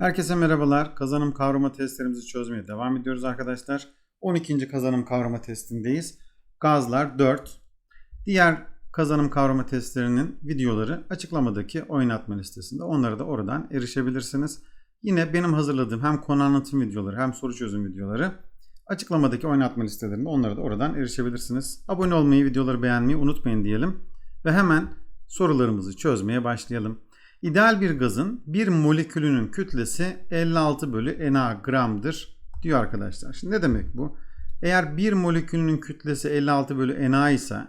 Herkese merhabalar. Kazanım kavrama testlerimizi çözmeye devam ediyoruz arkadaşlar. 12. kazanım kavrama testindeyiz. Gazlar 4. Diğer kazanım kavrama testlerinin videoları açıklamadaki oynatma listesinde. Onlara da oradan erişebilirsiniz. Yine benim hazırladığım hem konu anlatım videoları hem soru çözüm videoları açıklamadaki oynatma listelerinde onlara da oradan erişebilirsiniz. Abone olmayı, videoları beğenmeyi unutmayın diyelim. Ve hemen sorularımızı çözmeye başlayalım. İdeal bir gazın bir molekülünün kütlesi 56 bölü Na gramdır diyor arkadaşlar. Şimdi ne demek bu? Eğer bir molekülünün kütlesi 56 bölü Na ise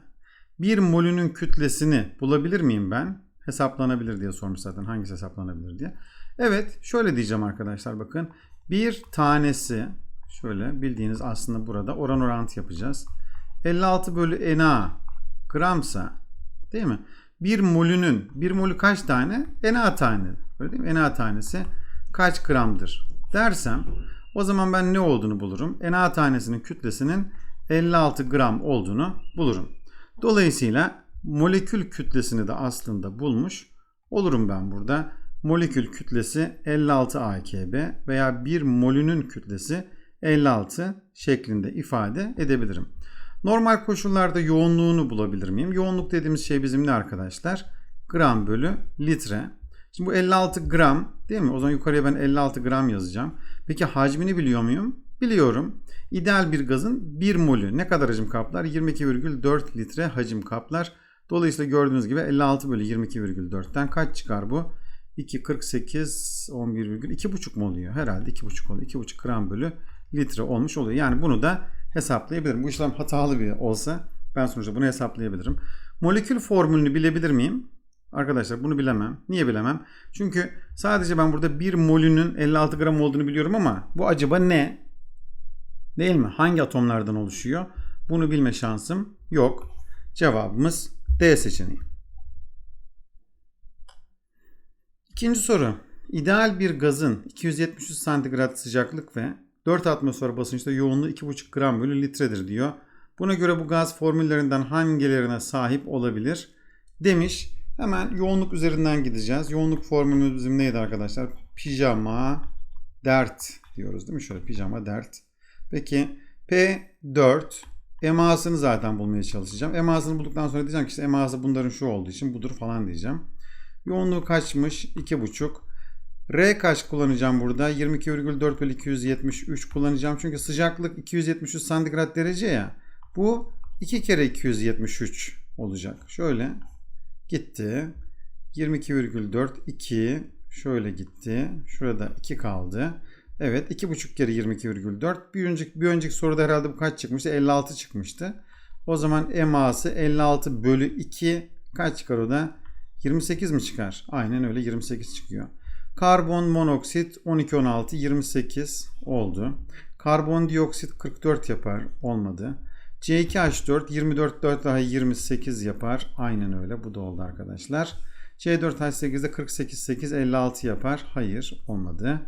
bir molünün kütlesini bulabilir miyim ben? Hesaplanabilir diye sormuş zaten hangisi hesaplanabilir diye. Evet şöyle diyeceğim arkadaşlar bakın. Bir tanesi şöyle bildiğiniz aslında burada oran orantı yapacağız. 56 bölü Na gramsa değil mi? Bir molünün, bir molü kaç tane? Na tane. Öyle değil mi? Na tanesi kaç gramdır dersem o zaman ben ne olduğunu bulurum. Na tanesinin kütlesinin 56 gram olduğunu bulurum. Dolayısıyla molekül kütlesini de aslında bulmuş olurum ben burada. Molekül kütlesi 56 AKB veya bir molünün kütlesi 56 şeklinde ifade edebilirim. Normal koşullarda yoğunluğunu bulabilir miyim? Yoğunluk dediğimiz şey bizim ne arkadaşlar? Gram bölü litre. Şimdi bu 56 gram değil mi? O zaman yukarıya ben 56 gram yazacağım. Peki hacmini biliyor muyum? Biliyorum. İdeal bir gazın 1 molü ne kadar hacim kaplar? 22,4 litre hacim kaplar. Dolayısıyla gördüğünüz gibi 56 bölü 22,4'ten kaç çıkar bu? 2, 48, 11, 2,5 mu oluyor? Herhalde 2,5 oluyor. 2,5 gram bölü litre olmuş oluyor. Yani bunu da hesaplayabilirim. Bu işlem hatalı bir olsa ben sonuçta bunu hesaplayabilirim. Molekül formülünü bilebilir miyim? Arkadaşlar bunu bilemem. Niye bilemem? Çünkü sadece ben burada bir molünün 56 gram olduğunu biliyorum ama bu acaba ne? Değil mi? Hangi atomlardan oluşuyor? Bunu bilme şansım yok. Cevabımız D seçeneği. İkinci soru. İdeal bir gazın 273 santigrat sıcaklık ve 4 atmosfer basınçta yoğunluğu 2,5 gram bölü litredir diyor. Buna göre bu gaz formüllerinden hangilerine sahip olabilir demiş. Hemen yoğunluk üzerinden gideceğiz. Yoğunluk formülümüz bizim neydi arkadaşlar? Pijama dert diyoruz değil mi? Şöyle pijama dert. Peki P4 emasını zaten bulmaya çalışacağım. Emasını bulduktan sonra diyeceğim ki işte eması bunların şu olduğu için budur falan diyeceğim. Yoğunluğu kaçmış? 2,5. R kaç kullanacağım burada? 22,4 bölü 273 kullanacağım. Çünkü sıcaklık 273 santigrat derece ya. Bu 2 kere 273 olacak. Şöyle gitti. 22,4 2 şöyle gitti. Şurada 2 kaldı. Evet 2,5 kere 22,4. Bir önceki, bir önceki soruda herhalde bu kaç çıkmıştı? 56 çıkmıştı. O zaman eması 56 bölü 2 kaç çıkar o da? 28 mi çıkar? Aynen öyle 28 çıkıyor. Karbon monoksit 12 16 28 oldu. Karbondioksit 44 yapar. Olmadı. C2H4 24 4 daha 28 yapar. Aynen öyle. Bu da oldu arkadaşlar. C4H8 de 48 8 56 yapar. Hayır, olmadı.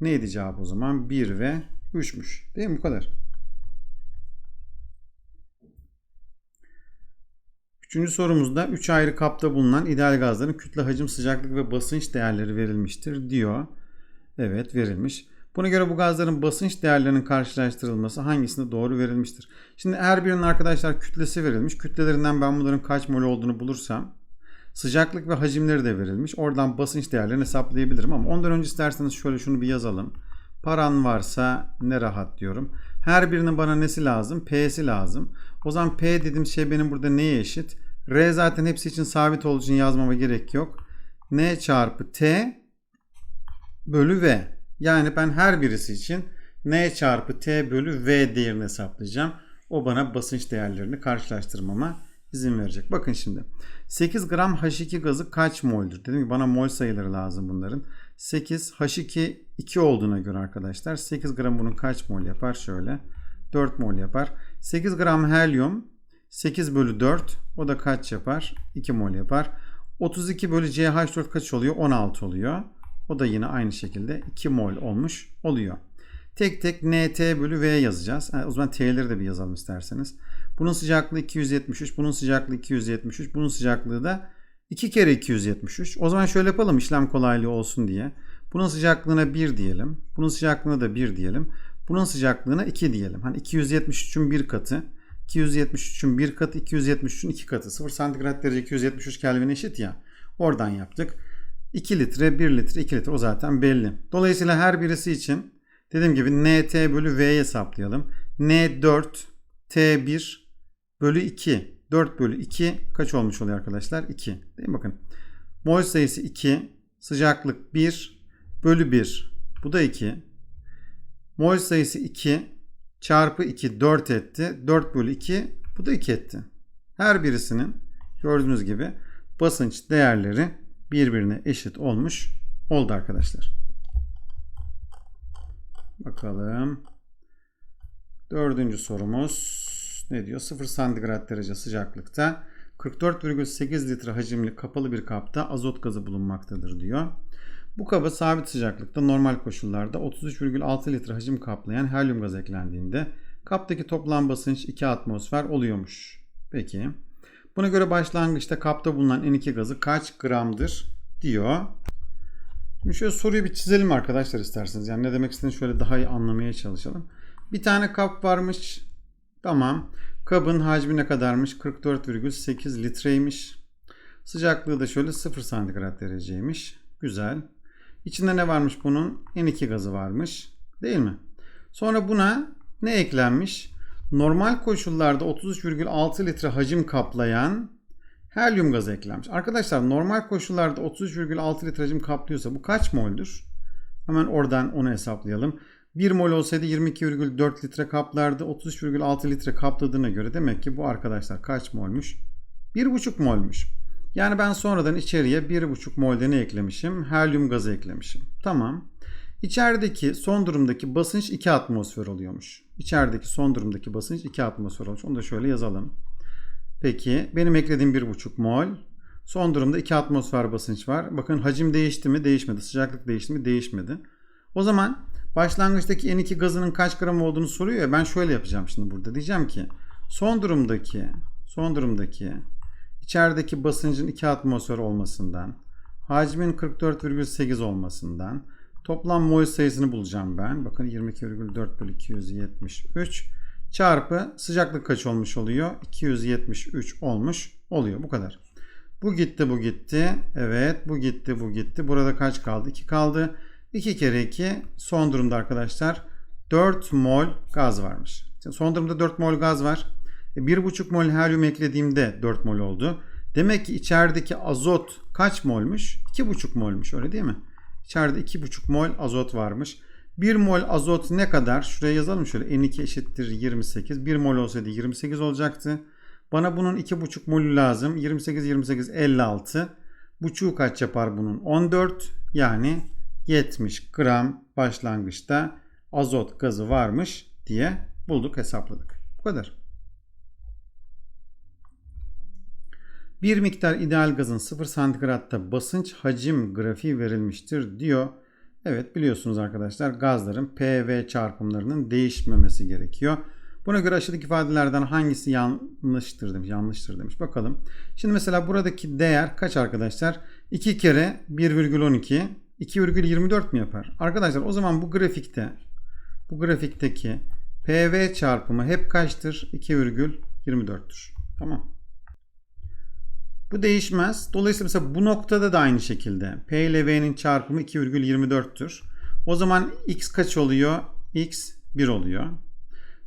Neydi cevap o zaman? 1 ve 3'müş. Değil mi? Bu kadar. Üçüncü sorumuzda 3 ayrı kapta bulunan ideal gazların kütle, hacim, sıcaklık ve basınç değerleri verilmiştir diyor. Evet verilmiş. Buna göre bu gazların basınç değerlerinin karşılaştırılması hangisinde doğru verilmiştir? Şimdi her birinin arkadaşlar kütlesi verilmiş. Kütlelerinden ben bunların kaç mol olduğunu bulursam sıcaklık ve hacimleri de verilmiş. Oradan basınç değerlerini hesaplayabilirim ama ondan önce isterseniz şöyle şunu bir yazalım. Paran varsa ne rahat diyorum. Her birinin bana nesi lazım? P'si lazım. O zaman P dediğim şey benim burada neye eşit? R zaten hepsi için sabit olduğu için yazmama gerek yok. N çarpı T bölü V. Yani ben her birisi için N çarpı T bölü V değerini hesaplayacağım. O bana basınç değerlerini karşılaştırmama izin verecek. Bakın şimdi 8 gram H2 gazı kaç mol'dür? Dedim ki bana mol sayıları lazım bunların. 8 H2 2 olduğuna göre arkadaşlar 8 gram bunun kaç mol yapar? Şöyle 4 mol yapar. 8 gram helyum 8 bölü 4 o da kaç yapar? 2 mol yapar. 32 bölü CH4 kaç oluyor? 16 oluyor. O da yine aynı şekilde 2 mol olmuş oluyor. Tek tek NT bölü V yazacağız. Yani o zaman T'leri de bir yazalım isterseniz. Bunun sıcaklığı 273, bunun sıcaklığı 273, bunun sıcaklığı da 2 kere 273. O zaman şöyle yapalım işlem kolaylığı olsun diye. Bunun sıcaklığına 1 diyelim. Bunun sıcaklığına da 1 diyelim. Bunun sıcaklığına 2 diyelim. Hani 273'ün 1 katı. 273'ün 1 katı, 273'ün 2 katı. 0 santigrat derece 273 Kelvin eşit ya. Oradan yaptık. 2 litre, 1 litre, 2 litre o zaten belli. Dolayısıyla her birisi için dediğim gibi NT bölü V'ye hesaplayalım. N4, T1 bölü 2. 4 bölü 2 kaç olmuş oluyor arkadaşlar? 2. Değil mi? Bakın. Mol sayısı 2. Sıcaklık 1 bölü 1. Bu da 2. Mol sayısı 2 çarpı 2 4 etti. 4 bölü 2 bu da 2 etti. Her birisinin gördüğünüz gibi basınç değerleri birbirine eşit olmuş oldu arkadaşlar. Bakalım. Dördüncü sorumuz ne diyor? 0 santigrat derece sıcaklıkta 44,8 litre hacimli kapalı bir kapta azot gazı bulunmaktadır diyor. Bu kaba sabit sıcaklıkta normal koşullarda 33,6 litre hacim kaplayan helyum gazı eklendiğinde kaptaki toplam basınç 2 atmosfer oluyormuş. Peki. Buna göre başlangıçta kapta bulunan N2 gazı kaç gramdır diyor. Şimdi şöyle soruyu bir çizelim arkadaşlar isterseniz. Yani ne demek istediğini şöyle daha iyi anlamaya çalışalım. Bir tane kap varmış. Tamam. Kabın hacmi ne kadarmış? 44,8 litreymiş. Sıcaklığı da şöyle 0 santigrat dereceymiş. Güzel. İçinde ne varmış bunun? N2 gazı varmış. Değil mi? Sonra buna ne eklenmiş? Normal koşullarda 33,6 litre hacim kaplayan helyum gazı eklenmiş. Arkadaşlar normal koşullarda 33,6 litre hacim kaplıyorsa bu kaç mol'dür? Hemen oradan onu hesaplayalım. 1 mol olsaydı 22,4 litre kaplardı. 33,6 litre kapladığına göre demek ki bu arkadaşlar kaç molmuş? 1,5 molmuş. Yani ben sonradan içeriye 1,5 molde ne eklemişim? Helyum gazı eklemişim. Tamam. İçerideki son durumdaki basınç 2 atmosfer oluyormuş. İçerideki son durumdaki basınç 2 atmosfer olmuş. Onu da şöyle yazalım. Peki benim eklediğim 1,5 mol. Son durumda 2 atmosfer basınç var. Bakın hacim değişti mi? Değişmedi. Sıcaklık değişti mi? Değişmedi. O zaman başlangıçtaki N2 gazının kaç gram olduğunu soruyor ya ben şöyle yapacağım şimdi burada. Diyeceğim ki son durumdaki son durumdaki içerideki basıncın 2 atmosfer olmasından hacmin 44,8 olmasından toplam mol sayısını bulacağım ben. Bakın 22,4 bölü 273 çarpı sıcaklık kaç olmuş oluyor? 273 olmuş oluyor. Bu kadar. Bu gitti bu gitti. Evet bu gitti bu gitti. Burada kaç kaldı? 2 kaldı. 2 kere 2 son durumda arkadaşlar 4 mol gaz varmış. Son durumda 4 mol gaz var. 1,5 mol helyum eklediğimde 4 mol oldu. Demek ki içerideki azot kaç molmuş? 2,5 molmuş öyle değil mi? İçeride 2,5 mol azot varmış. 1 mol azot ne kadar? Şuraya yazalım şöyle. N2 eşittir 28. 1 mol olsaydı 28 olacaktı. Bana bunun 2,5 molü lazım. 28, 28, 56. Buçuğu kaç yapar bunun? 14. Yani 70 gram başlangıçta azot gazı varmış diye bulduk hesapladık. Bu kadar. Bir miktar ideal gazın 0 santigratta basınç hacim grafiği verilmiştir diyor. Evet biliyorsunuz arkadaşlar gazların P V çarpımlarının değişmemesi gerekiyor. Buna göre aşağıdaki ifadelerden hangisi yanlıştır demiş. Yanlıştır demiş. Bakalım. Şimdi mesela buradaki değer kaç arkadaşlar? 2 kere 1,12 2,24 mi yapar? Arkadaşlar o zaman bu grafikte bu grafikteki PV çarpımı hep kaçtır? 2,24'tür. Tamam. Bu değişmez. Dolayısıyla mesela bu noktada da aynı şekilde P ile V'nin çarpımı 2,24'tür. O zaman X kaç oluyor? X 1 oluyor.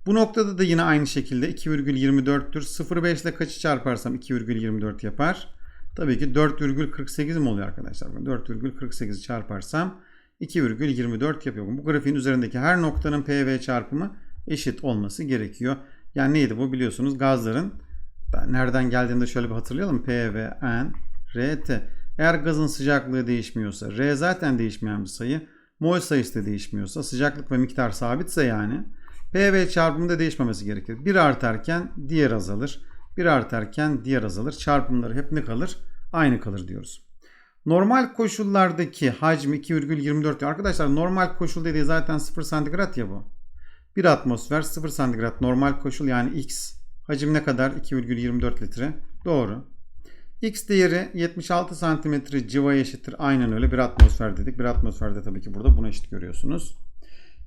Bu noktada da yine aynı şekilde 2,24'tür. 0,5 ile kaçı çarparsam 2,24 yapar. Tabii ki 4,48 mi oluyor arkadaşlar? 4,48'i çarparsam 2,24 yapıyor. Bu grafiğin üzerindeki her noktanın PV çarpımı eşit olması gerekiyor. Yani neydi bu biliyorsunuz gazların nereden geldiğinde şöyle bir hatırlayalım. P, V, N, R, T. Eğer gazın sıcaklığı değişmiyorsa, R zaten değişmeyen bir sayı, mol sayısı da değişmiyorsa, sıcaklık ve miktar sabitse yani P ve çarpımı da değişmemesi gerekir. Bir artarken diğer azalır. Bir artarken diğer azalır. Çarpımları hep ne kalır? Aynı kalır diyoruz. Normal koşullardaki hacmi 2,24 diyor. Arkadaşlar normal koşul dediği zaten 0 santigrat ya bu. 1 atmosfer 0 santigrat normal koşul yani X Hacim ne kadar? 2,24 litre. Doğru. X değeri 76 santimetre civaya eşittir. Aynen öyle. Bir atmosfer dedik. Bir atmosferde tabii ki burada buna eşit görüyorsunuz.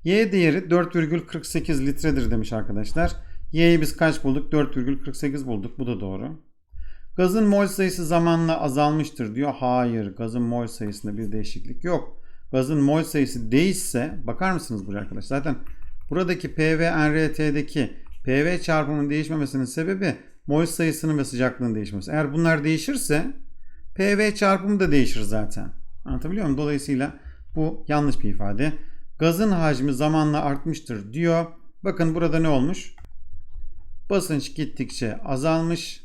Y değeri 4,48 litredir demiş arkadaşlar. Y'yi biz kaç bulduk? 4,48 bulduk. Bu da doğru. Gazın mol sayısı zamanla azalmıştır diyor. Hayır. Gazın mol sayısında bir değişiklik yok. Gazın mol sayısı değişse bakar mısınız buraya arkadaşlar? Zaten buradaki PV NRT'deki PV çarpımının değişmemesinin sebebi mol sayısının ve sıcaklığının değişmesi. Eğer bunlar değişirse PV çarpımı da değişir zaten. Anlatabiliyor muyum? Dolayısıyla bu yanlış bir ifade. Gazın hacmi zamanla artmıştır diyor. Bakın burada ne olmuş? Basınç gittikçe azalmış.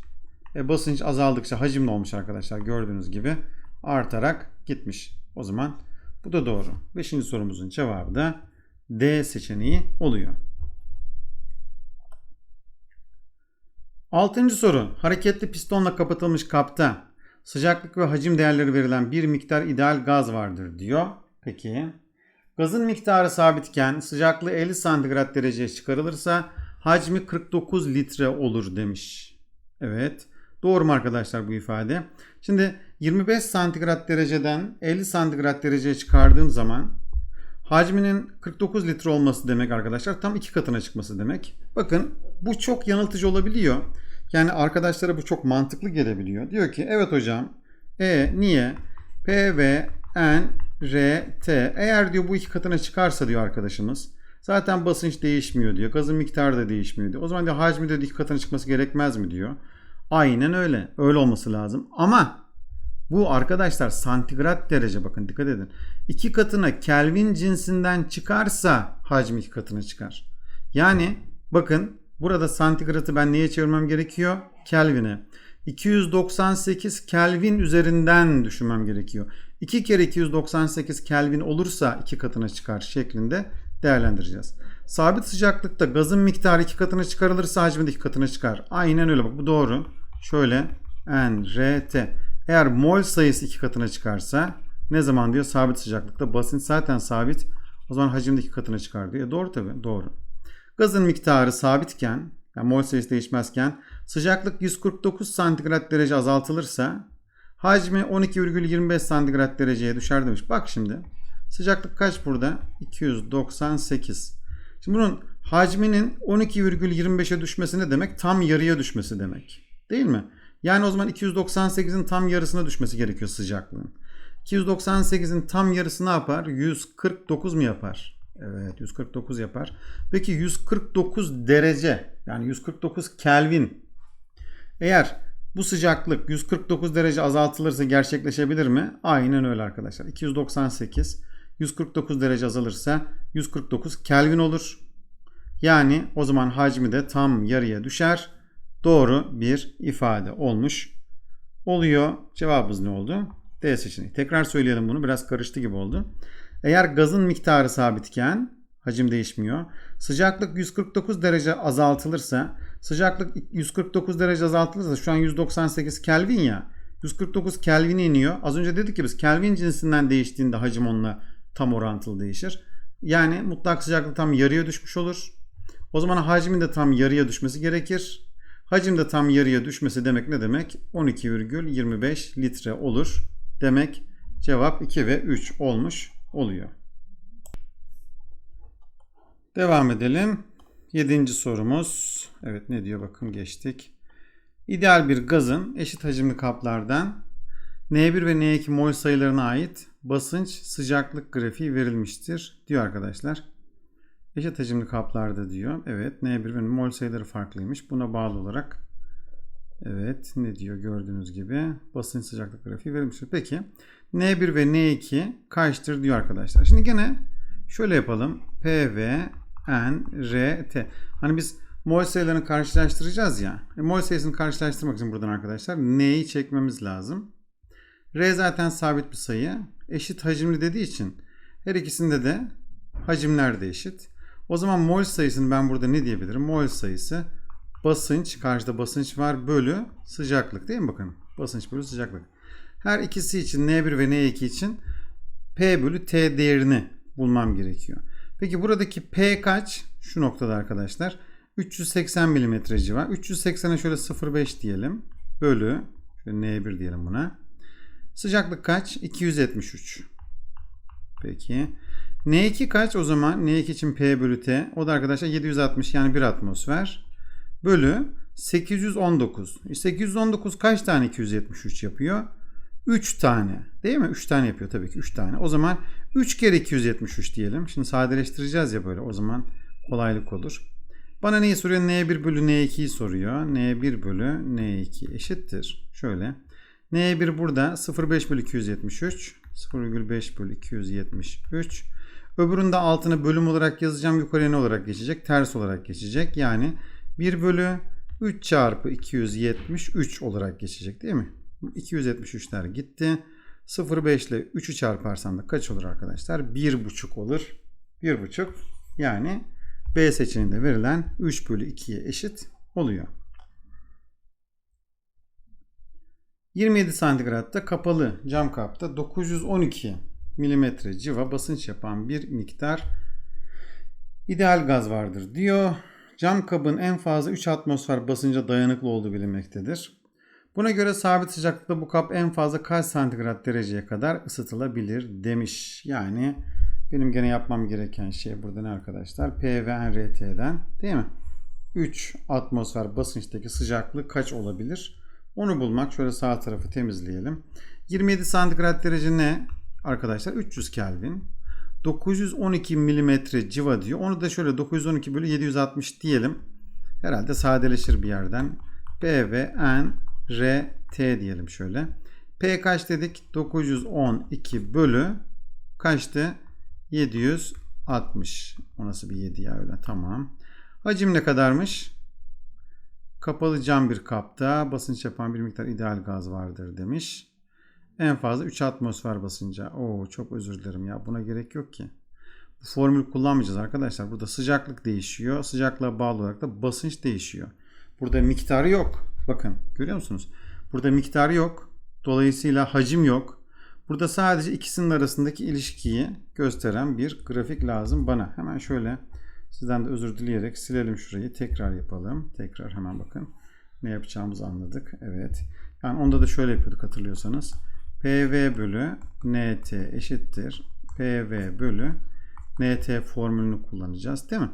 E basınç azaldıkça hacim ne olmuş arkadaşlar? Gördüğünüz gibi artarak gitmiş. O zaman bu da doğru. Beşinci sorumuzun cevabı da D seçeneği oluyor. Altıncı soru. Hareketli pistonla kapatılmış kapta sıcaklık ve hacim değerleri verilen bir miktar ideal gaz vardır diyor. Peki. Gazın miktarı sabitken sıcaklığı 50 santigrat dereceye çıkarılırsa hacmi 49 litre olur demiş. Evet. Doğru mu arkadaşlar bu ifade? Şimdi 25 santigrat dereceden 50 santigrat dereceye çıkardığım zaman hacminin 49 litre olması demek arkadaşlar. Tam iki katına çıkması demek. Bakın bu çok yanıltıcı olabiliyor. Yani arkadaşlara bu çok mantıklı gelebiliyor. Diyor ki evet hocam E niye? P V N R T eğer diyor bu iki katına çıkarsa diyor arkadaşımız zaten basınç değişmiyor diyor. Gazın miktarı da değişmiyor diyor. O zaman diyor hacmi de iki katına çıkması gerekmez mi diyor. Aynen öyle. Öyle olması lazım. Ama bu arkadaşlar santigrat derece bakın dikkat edin. İki katına Kelvin cinsinden çıkarsa hacmi iki katına çıkar. Yani bakın burada santigratı ben neye çevirmem gerekiyor? Kelvin'e. 298 Kelvin üzerinden düşünmem gerekiyor. 2 kere 298 Kelvin olursa iki katına çıkar şeklinde değerlendireceğiz. Sabit sıcaklıkta gazın miktarı iki katına çıkarılırsa hacmi de iki katına çıkar. Aynen öyle bak bu doğru. Şöyle N, R, T. Eğer mol sayısı iki katına çıkarsa ne zaman diyor sabit sıcaklıkta basınç zaten sabit o zaman hacim de iki katına çıkar diyor. E doğru tabi doğru. Gazın miktarı sabitken yani mol sayısı değişmezken sıcaklık 149 santigrat derece azaltılırsa hacmi 12,25 santigrat dereceye düşer demiş. Bak şimdi sıcaklık kaç burada? 298. Şimdi bunun hacminin 12,25'e düşmesi ne demek? Tam yarıya düşmesi demek. Değil mi? Yani o zaman 298'in tam yarısına düşmesi gerekiyor sıcaklığın. 298'in tam yarısı ne yapar? 149 mu yapar? Evet 149 yapar. Peki 149 derece yani 149 Kelvin eğer bu sıcaklık 149 derece azaltılırsa gerçekleşebilir mi? Aynen öyle arkadaşlar. 298 149 derece azalırsa 149 Kelvin olur. Yani o zaman hacmi de tam yarıya düşer. Doğru bir ifade olmuş oluyor. Cevabımız ne oldu? D seçeneği. Tekrar söyleyelim bunu. Biraz karıştı gibi oldu. Eğer gazın miktarı sabitken hacim değişmiyor. Sıcaklık 149 derece azaltılırsa sıcaklık 149 derece azaltılırsa şu an 198 Kelvin ya 149 Kelvin'e iniyor. Az önce dedik ki biz Kelvin cinsinden değiştiğinde hacim onunla tam orantılı değişir. Yani mutlak sıcaklık tam yarıya düşmüş olur. O zaman hacmin de tam yarıya düşmesi gerekir. Hacim de tam yarıya düşmesi demek ne demek? 12,25 litre olur demek. Cevap 2 ve 3 olmuş oluyor. Devam edelim. Yedinci sorumuz. Evet ne diyor bakın geçtik. İdeal bir gazın eşit hacimli kaplardan N1 ve N2 mol sayılarına ait basınç sıcaklık grafiği verilmiştir diyor arkadaşlar. Eşit hacimli kaplarda diyor. Evet N1 ve mol sayıları farklıymış. Buna bağlı olarak evet ne diyor gördüğünüz gibi basınç sıcaklık grafiği verilmiştir. Peki N1 ve N2 kaçtır diyor arkadaşlar. Şimdi gene şöyle yapalım. PV, N, R, T. Hani biz mol sayılarını karşılaştıracağız ya. E, mol sayısını karşılaştırmak için buradan arkadaşlar N'yi çekmemiz lazım. R zaten sabit bir sayı. Eşit hacimli dediği için her ikisinde de hacimler de eşit. O zaman mol sayısını ben burada ne diyebilirim? Mol sayısı basınç, karşıda basınç var bölü sıcaklık değil mi bakın? Basınç bölü sıcaklık. Her ikisi için N1 ve N2 için P bölü T değerini bulmam gerekiyor. Peki buradaki P kaç? Şu noktada arkadaşlar. 380 mm civar. 380'e şöyle 0.5 diyelim. Bölü Şöyle N1 diyelim buna. Sıcaklık kaç? 273. Peki. N2 kaç o zaman? N2 için P bölü T. O da arkadaşlar 760 yani 1 atmosfer. Bölü 819. 819 kaç tane 273 yapıyor? 3 tane. Değil mi? 3 tane yapıyor tabii ki 3 tane. O zaman 3 kere 273 diyelim. Şimdi sadeleştireceğiz ya böyle. O zaman kolaylık olur. Bana neyi soruyor? N1 bölü N2'yi soruyor. N1 bölü N2 eşittir. Şöyle. N1 burada 0,5 bölü 273. 0,5 bölü 273. Öbüründe altını bölüm olarak yazacağım. Yukarıya ne olarak geçecek? Ters olarak geçecek. Yani 1 bölü 3 çarpı 273 olarak geçecek değil mi? 273'ler gitti. 0,5 ile 3'ü çarparsan da kaç olur arkadaşlar? 1,5 olur. 1,5 yani B seçeneğinde verilen 3 bölü 2'ye eşit oluyor. 27 santigratta kapalı cam kapta 912 milimetre civa basınç yapan bir miktar ideal gaz vardır diyor. Cam kabın en fazla 3 atmosfer basınca dayanıklı olduğu bilinmektedir. Buna göre sabit sıcaklıkta bu kap en fazla kaç santigrat dereceye kadar ısıtılabilir demiş. Yani benim gene yapmam gereken şey burada ne arkadaşlar? P ve NRT'den değil mi? 3 atmosfer basınçtaki sıcaklık kaç olabilir? Onu bulmak. Şöyle sağ tarafı temizleyelim. 27 santigrat derece ne? Arkadaşlar 300 Kelvin. 912 milimetre civa diyor. Onu da şöyle 912 bölü 760 diyelim. Herhalde sadeleşir bir yerden. B ve N, R, T diyelim şöyle. P kaç dedik? 912 bölü kaçtı? 760. O nasıl bir 7 ya öyle. Tamam. Hacim ne kadarmış? Kapalı cam bir kapta basınç yapan bir miktar ideal gaz vardır demiş. En fazla 3 atmosfer basınca. Oo çok özür dilerim ya. Buna gerek yok ki. Bu formülü kullanmayacağız arkadaşlar. Burada sıcaklık değişiyor. Sıcaklığa bağlı olarak da basınç değişiyor. Burada miktarı yok. Bakın görüyor musunuz? Burada miktarı yok. Dolayısıyla hacim yok. Burada sadece ikisinin arasındaki ilişkiyi gösteren bir grafik lazım bana. Hemen şöyle sizden de özür dileyerek silelim şurayı. Tekrar yapalım. Tekrar hemen bakın. Ne yapacağımızı anladık. Evet. Yani onda da şöyle yapıyorduk hatırlıyorsanız. PV bölü NT eşittir. PV bölü NT formülünü kullanacağız değil mi?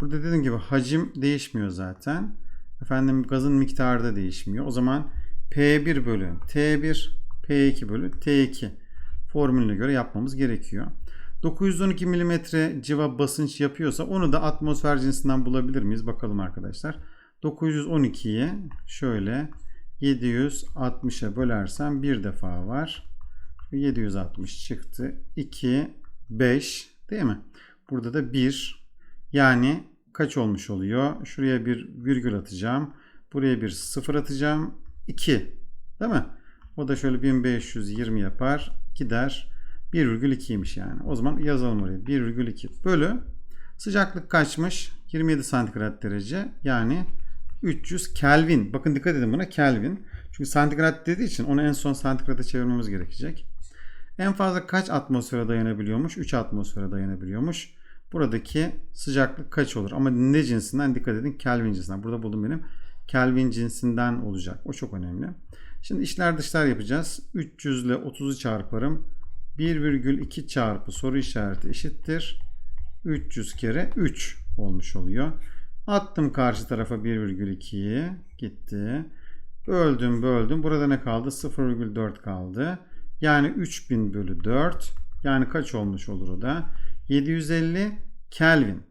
Burada dediğim gibi hacim değişmiyor zaten. Efendim gazın miktarı da değişmiyor. O zaman P1 bölü T1 P2 bölü T2 formülüne göre yapmamız gerekiyor. 912 mm civa basınç yapıyorsa onu da atmosfer cinsinden bulabilir miyiz? Bakalım arkadaşlar. 912'yi şöyle 760'a bölersem bir defa var. 760 çıktı. 2, 5 değil mi? Burada da 1. Yani kaç olmuş oluyor? Şuraya bir virgül atacağım. Buraya bir sıfır atacağım. 2. Değil mi? O da şöyle 1520 yapar. Gider. 1,2'ymiş yani. O zaman yazalım oraya. 1,2 bölü sıcaklık kaçmış? 27 santigrat derece. Yani 300 Kelvin. Bakın dikkat edin buna Kelvin. Çünkü santigrat dediği için onu en son santigrata çevirmemiz gerekecek. En fazla kaç atmosfere dayanabiliyormuş? 3 atmosfere dayanabiliyormuş. Buradaki sıcaklık kaç olur? Ama ne cinsinden? Dikkat edin Kelvin cinsinden. Burada buldum benim. Kelvin cinsinden olacak. O çok önemli. Şimdi işler dışlar yapacağız. 300 ile 30'u çarparım. 1,2 çarpı soru işareti eşittir. 300 kere 3 olmuş oluyor. Attım karşı tarafa 1,2'yi. Gitti. Böldüm böldüm. Burada ne kaldı? 0,4 kaldı. Yani 3000 bölü 4. Yani kaç olmuş olur o da? 750 Kelvin.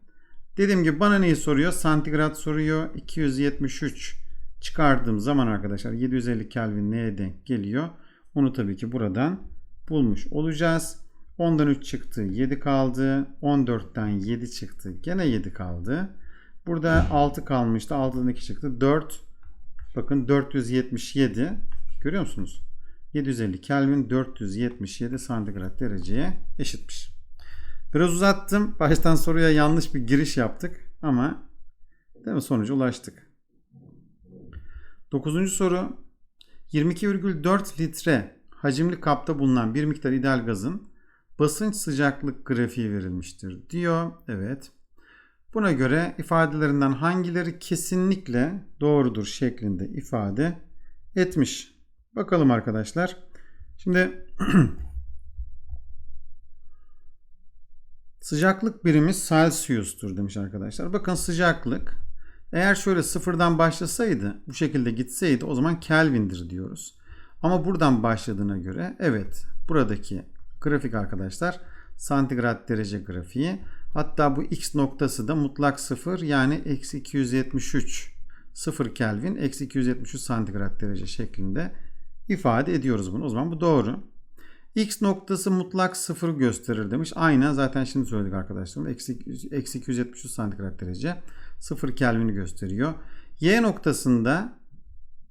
Dediğim gibi bana neyi soruyor? Santigrat soruyor. 273 çıkardığım zaman arkadaşlar 750 Kelvin neye denk geliyor? Onu tabii ki buradan bulmuş olacağız. 10'dan 3 çıktı 7 kaldı. 14'ten 7 çıktı gene 7 kaldı. Burada 6 kalmıştı. 6'dan 2 çıktı. 4 bakın 477 görüyor musunuz? 750 Kelvin 477 santigrat dereceye eşitmiş. Biraz uzattım. Baştan soruya yanlış bir giriş yaptık ama değil mi sonuca ulaştık. Dokuzuncu soru 22,4 litre hacimli kapta bulunan bir miktar ideal gazın basınç sıcaklık grafiği verilmiştir diyor. Evet. Buna göre ifadelerinden hangileri kesinlikle doğrudur şeklinde ifade etmiş. Bakalım arkadaşlar. Şimdi sıcaklık birimi Celsius'tur demiş arkadaşlar. Bakın sıcaklık eğer şöyle sıfırdan başlasaydı bu şekilde gitseydi o zaman Kelvin'dir diyoruz. Ama buradan başladığına göre evet buradaki grafik arkadaşlar santigrat derece grafiği. Hatta bu x noktası da mutlak sıfır yani eksi 273 0 Kelvin eksi 273 santigrat derece şeklinde ifade ediyoruz bunu. O zaman bu doğru. X noktası mutlak sıfır gösterir demiş. Aynen zaten şimdi söyledik arkadaşlarım. Eksi, eksi 273 santigrat derece 0 Kelvin'i gösteriyor. Y noktasında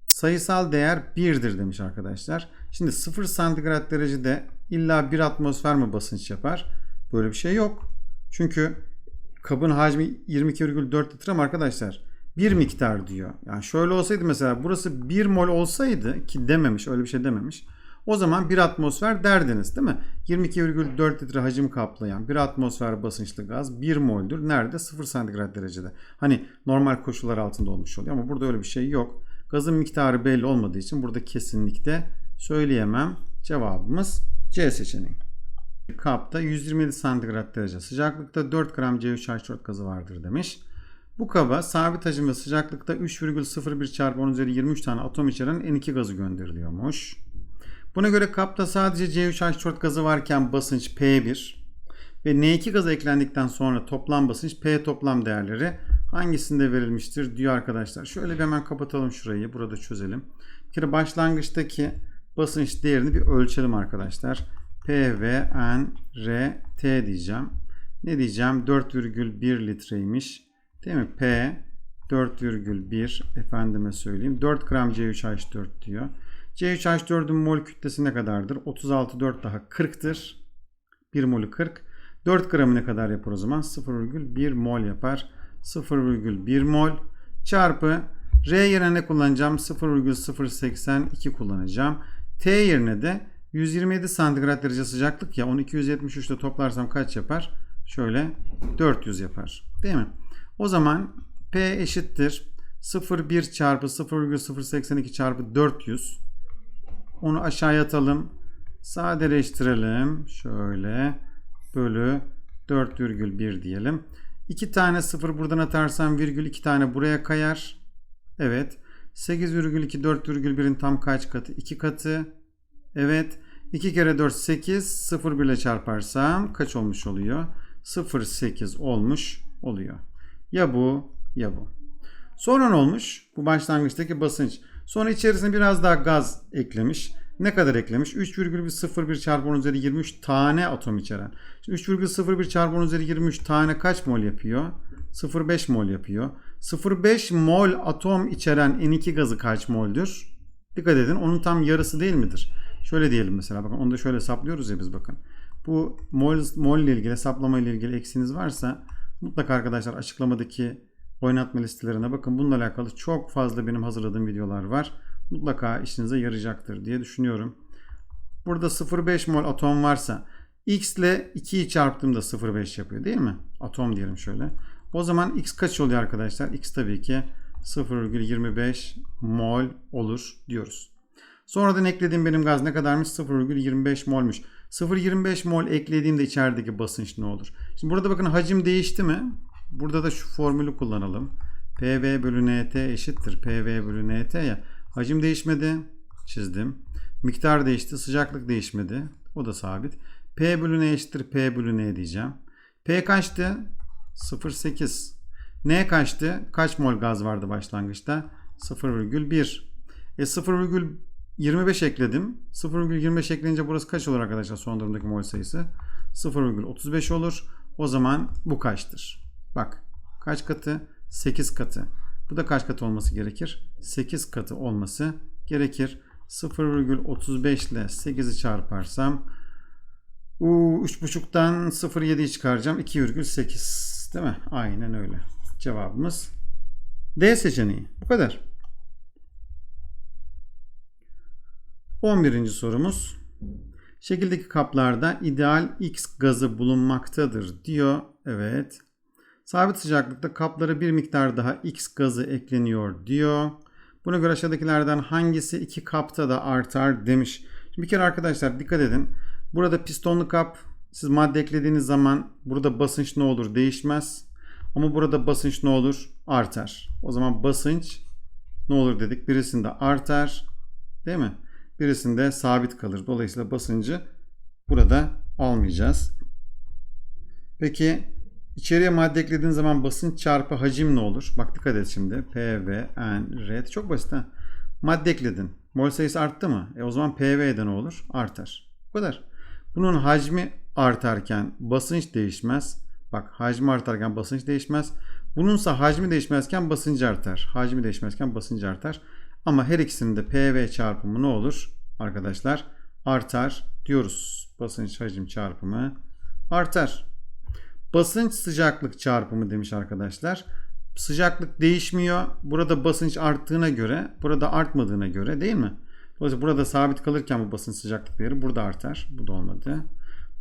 sayısal değer 1'dir demiş arkadaşlar. Şimdi 0 santigrat derecede illa 1 atmosfer mi basınç yapar? Böyle bir şey yok. Çünkü kabın hacmi 22,4 litre ama arkadaşlar bir miktar diyor. Yani şöyle olsaydı mesela burası 1 mol olsaydı ki dememiş öyle bir şey dememiş. O zaman 1 atmosfer derdiniz değil mi? 22,4 litre hacim kaplayan 1 atmosfer basınçlı gaz 1 moldür. Nerede? 0 santigrat derecede. Hani normal koşullar altında olmuş oluyor ama burada öyle bir şey yok. Gazın miktarı belli olmadığı için burada kesinlikle söyleyemem. Cevabımız C seçeneği. Kapta 127 santigrat derece sıcaklıkta 4 gram C3H4 gazı vardır demiş. Bu kaba sabit hacim ve sıcaklıkta 3,01 çarpı 10 üzeri 23 tane atom içeren N2 gazı gönderiliyormuş. Buna göre kapta sadece C3H4 gazı varken basınç P1 ve N2 gazı eklendikten sonra toplam basınç P toplam değerleri hangisinde verilmiştir diyor arkadaşlar. Şöyle bir hemen kapatalım şurayı. Burada çözelim. Bir kere başlangıçtaki basınç değerini bir ölçelim arkadaşlar. P, N, R, T diyeceğim. Ne diyeceğim? 4,1 litreymiş. Değil mi? P 4,1 efendime söyleyeyim. 4 gram C3H4 diyor. C3H4'ün mol kütlesi ne kadardır? 36 4 daha 40'tır. 1 molü 40. 4 gramı ne kadar yapar o zaman? 0,1 mol yapar. 0,1 mol çarpı R yerine ne kullanacağım? 0,082 kullanacağım. T yerine de 127 santigrat derece sıcaklık ya onu 273 ile toplarsam kaç yapar? Şöyle 400 yapar. Değil mi? O zaman P eşittir 0,1 çarpı 0,082 çarpı 400. Onu aşağıya atalım. Sadeleştirelim. Şöyle bölü 4,1 diyelim. 2 tane 0 buradan atarsam virgül 2 tane buraya kayar. Evet. 8,2 4,1'in tam kaç katı? 2 katı. Evet. 2 kere 4 8. 0 ile çarparsam kaç olmuş oluyor? 0,8 olmuş oluyor. Ya bu ya bu. Sonra ne olmuş? Bu başlangıçtaki basınç. Sonra içerisine biraz daha gaz eklemiş. Ne kadar eklemiş? 3,01 çarpı 10 üzeri 23 tane atom içeren. Şimdi 3,01 çarpı 10 üzeri 23 tane kaç mol yapıyor? 0,5 mol yapıyor. 0,5 mol atom içeren N2 gazı kaç moldür? Dikkat edin onun tam yarısı değil midir? Şöyle diyelim mesela bakın onu da şöyle hesaplıyoruz ya biz bakın. Bu mol, mol ile ilgili hesaplama ile ilgili eksiniz varsa mutlaka arkadaşlar açıklamadaki oynatma listelerine bakın. Bununla alakalı çok fazla benim hazırladığım videolar var. Mutlaka işinize yarayacaktır diye düşünüyorum. Burada 0,5 mol atom varsa x ile 2'yi çarptığımda 0,5 yapıyor değil mi? Atom diyelim şöyle. O zaman x kaç oluyor arkadaşlar? x tabii ki 0,25 mol olur diyoruz. Sonradan eklediğim benim gaz ne kadarmış? 0,25 molmuş. 0,25 mol eklediğimde içerideki basınç ne olur? Şimdi burada bakın hacim değişti mi? Burada da şu formülü kullanalım. PV bölü NT eşittir. PV bölü NT ya. Hacim değişmedi. Çizdim. Miktar değişti. Sıcaklık değişmedi. O da sabit. P bölü N eşittir. P bölü N diyeceğim. P kaçtı? 0,8. N kaçtı? Kaç mol gaz vardı başlangıçta? 0,1. E 0,25 ekledim. 0,25 ekleyince burası kaç olur arkadaşlar son durumdaki mol sayısı? 0,35 olur. O zaman bu kaçtır? Bak kaç katı? 8 katı. Bu da kaç katı olması gerekir? 8 katı olması gerekir. 0,35 ile 8'i çarparsam uu, 3,5'tan 0,7'yi çıkaracağım. 2,8 değil mi? Aynen öyle. Cevabımız D seçeneği. Bu kadar. 11. sorumuz. Şekildeki kaplarda ideal X gazı bulunmaktadır diyor. Evet. Sabit sıcaklıkta kaplara bir miktar daha X gazı ekleniyor diyor. Buna göre aşağıdakilerden hangisi iki kapta da artar demiş. Şimdi bir kere arkadaşlar dikkat edin. Burada pistonlu kap siz madde eklediğiniz zaman burada basınç ne olur değişmez. Ama burada basınç ne olur? Artar. O zaman basınç ne olur dedik? Birisinde artar. Değil mi? Birisinde sabit kalır. Dolayısıyla basıncı burada almayacağız. Peki içeriye madde eklediğin zaman basınç çarpı hacim ne olur? Bak dikkat et şimdi. P, V, N, R. Çok basit ha. Madde ekledin. Mol sayısı arttı mı? E o zaman PV'de ne olur? Artar. Bu kadar. Bunun hacmi artarken basınç değişmez. Bak hacmi artarken basınç değişmez. Bununsa hacmi değişmezken basıncı artar. Hacmi değişmezken basıncı artar. Ama her ikisinin de PV çarpımı ne olur? Arkadaşlar artar diyoruz. Basınç hacim çarpımı artar. Basınç sıcaklık çarpımı demiş arkadaşlar. Sıcaklık değişmiyor. Burada basınç arttığına göre, burada artmadığına göre değil mi? Dolayısıyla burada sabit kalırken bu basınç sıcaklık değeri burada artar. Bu da olmadı.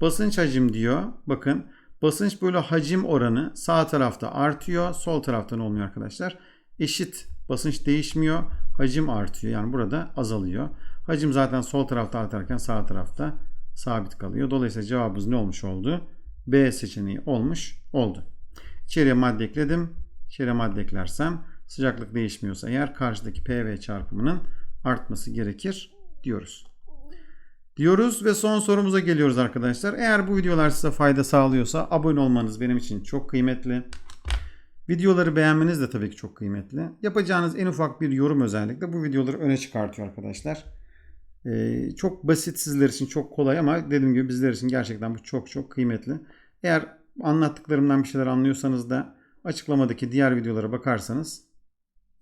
Basınç hacim diyor. Bakın basınç bölü hacim oranı sağ tarafta artıyor. Sol tarafta ne olmuyor arkadaşlar? Eşit. Basınç değişmiyor. Hacim artıyor. Yani burada azalıyor. Hacim zaten sol tarafta artarken sağ tarafta sabit kalıyor. Dolayısıyla cevabımız ne olmuş oldu? B seçeneği olmuş oldu. İçeriye madde ekledim. İçeriye madde eklersem sıcaklık değişmiyorsa eğer karşıdaki PV çarpımının artması gerekir diyoruz. Diyoruz ve son sorumuza geliyoruz arkadaşlar. Eğer bu videolar size fayda sağlıyorsa abone olmanız benim için çok kıymetli. Videoları beğenmeniz de tabii ki çok kıymetli. Yapacağınız en ufak bir yorum özellikle bu videoları öne çıkartıyor arkadaşlar. Ee, çok basit sizler için çok kolay ama dediğim gibi bizler için gerçekten bu çok çok kıymetli. Eğer anlattıklarımdan bir şeyler anlıyorsanız da açıklamadaki diğer videolara bakarsanız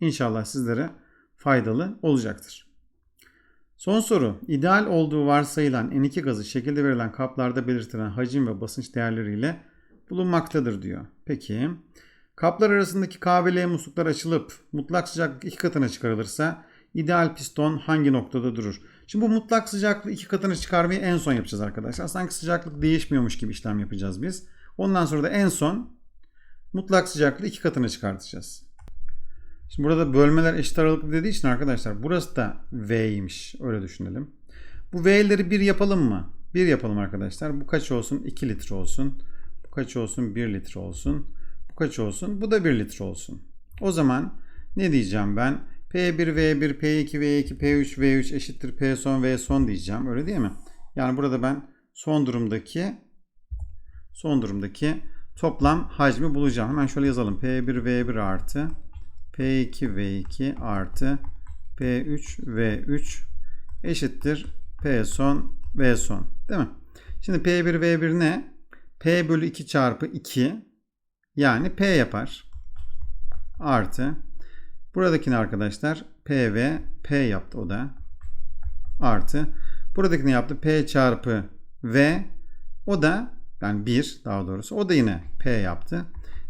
inşallah sizlere faydalı olacaktır. Son soru. İdeal olduğu varsayılan N2 gazı şekilde verilen kaplarda belirtilen hacim ve basınç değerleriyle bulunmaktadır diyor. Peki. Kaplar arasındaki K ve L musluklar açılıp mutlak sıcaklık iki katına çıkarılırsa ideal piston hangi noktada durur? Şimdi bu mutlak sıcaklığı iki katına çıkarmayı en son yapacağız arkadaşlar. Sanki sıcaklık değişmiyormuş gibi işlem yapacağız biz. Ondan sonra da en son mutlak sıcaklığı iki katına çıkartacağız. Şimdi burada bölmeler eşit aralıklı dediği için arkadaşlar burası da V'ymiş. Öyle düşünelim. Bu V'leri bir yapalım mı? Bir yapalım arkadaşlar. Bu kaç olsun? 2 litre olsun. Bu kaç olsun? 1 litre olsun. Kaç olsun? Bu da 1 litre olsun. O zaman ne diyeceğim ben? P1, V1, P2, V2, P3, V3 eşittir P son, V son diyeceğim. Öyle değil mi? Yani burada ben son durumdaki son durumdaki toplam hacmi bulacağım. Hemen şöyle yazalım. P1, V1 artı P2, V2 artı P3, V3 eşittir P son, V son. Değil mi? Şimdi P1, V1 ne? P bölü 2 çarpı 2 yani P yapar. Artı Buradakini arkadaşlar P ve P yaptı o da. Artı. Buradakini yaptı P çarpı V. O da yani 1 daha doğrusu. O da yine P yaptı.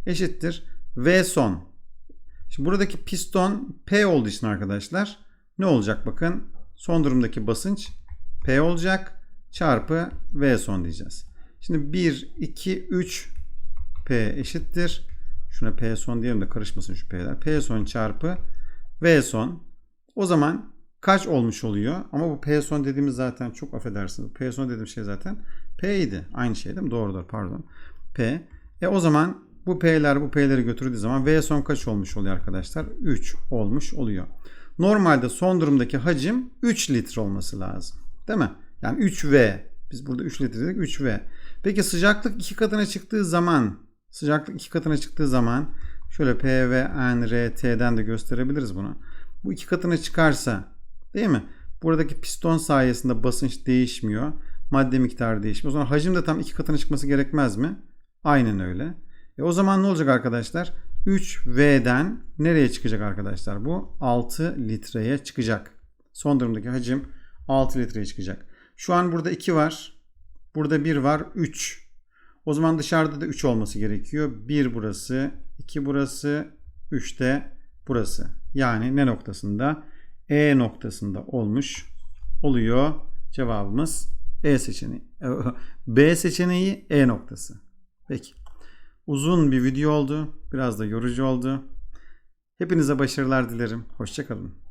Eşittir. V son. Şimdi buradaki piston P olduğu için arkadaşlar ne olacak bakın. Son durumdaki basınç P olacak. Çarpı V son diyeceğiz. Şimdi 1, 2, 3 P eşittir. Şuna P son diyelim de karışmasın şu P'ler. P son çarpı V son. O zaman kaç olmuş oluyor? Ama bu P son dediğimiz zaten çok affedersiniz. P son dediğim şey zaten P idi. Aynı şey değil mi? Doğrudur pardon. P. E o zaman bu P'ler bu P'leri götürdüğü zaman V son kaç olmuş oluyor arkadaşlar? 3 olmuş oluyor. Normalde son durumdaki hacim 3 litre olması lazım. Değil mi? Yani 3V. Biz burada 3 litre dedik 3V. Peki sıcaklık iki katına çıktığı zaman Sıcaklık iki katına çıktığı zaman şöyle P ve N, R, T'den de gösterebiliriz bunu. Bu iki katına çıkarsa değil mi? Buradaki piston sayesinde basınç değişmiyor. Madde miktarı değişmiyor. O zaman hacim de tam iki katına çıkması gerekmez mi? Aynen öyle. E o zaman ne olacak arkadaşlar? 3V'den nereye çıkacak arkadaşlar? Bu 6 litreye çıkacak. Son durumdaki hacim 6 litreye çıkacak. Şu an burada 2 var. Burada 1 var. 3. O zaman dışarıda da 3 olması gerekiyor. 1 burası, 2 burası, 3 de burası. Yani ne noktasında? E noktasında olmuş oluyor. Cevabımız E seçeneği. B seçeneği E noktası. Peki. Uzun bir video oldu. Biraz da yorucu oldu. Hepinize başarılar dilerim. Hoşçakalın.